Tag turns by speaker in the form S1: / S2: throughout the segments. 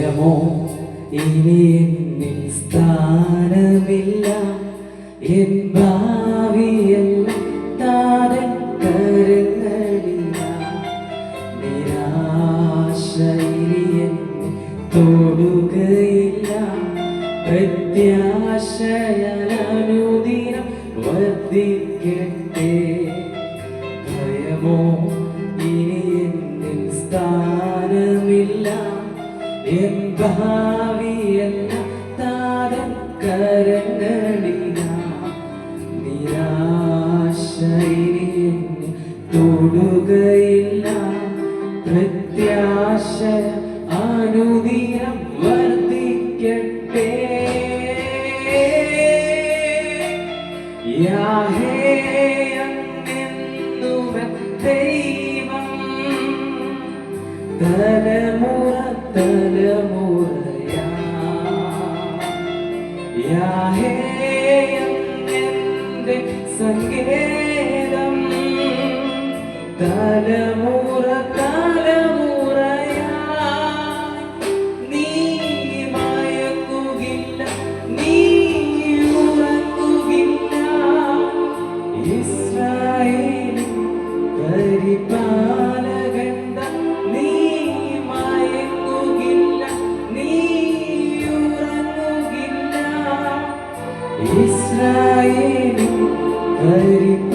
S1: ജയമോ ഇനി എന്നിൽ സ്ഥാനമില്ല. എൻ ഭാവിയല്ല താരൻ കരുങ്ങടിയ നിരാശയിനി തൊടുകയില്ല. പ്രത്യാശയനുദിനം വർദ്ധിക്കട്ടെ. ഭയമോ എൻ ഭാവിയെല്ലാം താരൻ കരങ്ങളില. നിരാശയിനി തൊടുകയില്ല. പ്രത്യാശ അനുദിനം വർദ്ധിക്കട്ടെ. യാഹേ ദൈവം തലമുറ തലമുറയാ. സങ്കേതം തലമുറ Israel, Harikam.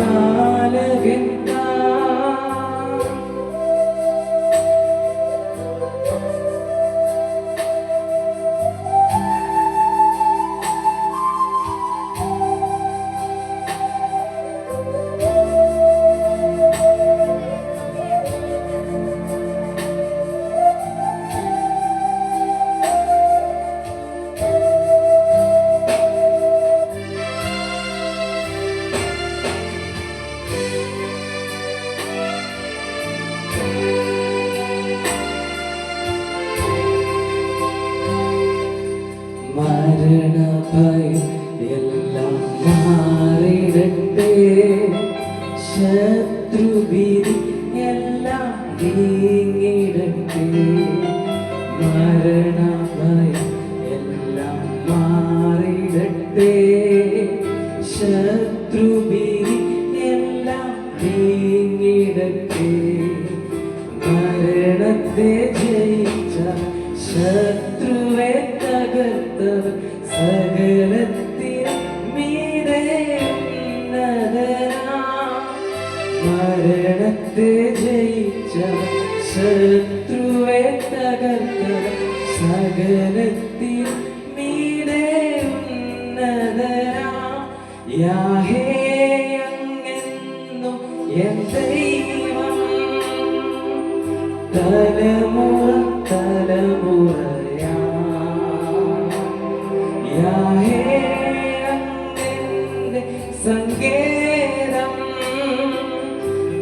S1: എല്ലാം നീങ്ങിടട്ടെ. എല്ലാം എല്ലാം നീങ്ങിടട്ടെ. മരണത്തെ ജയിച്ച ശത്രുവെ മരണത്തെ ജയിച്ച ശത്രുവെ തകർത്ത സകലത്തിൽ യാഹേ അങ്ങന്റെ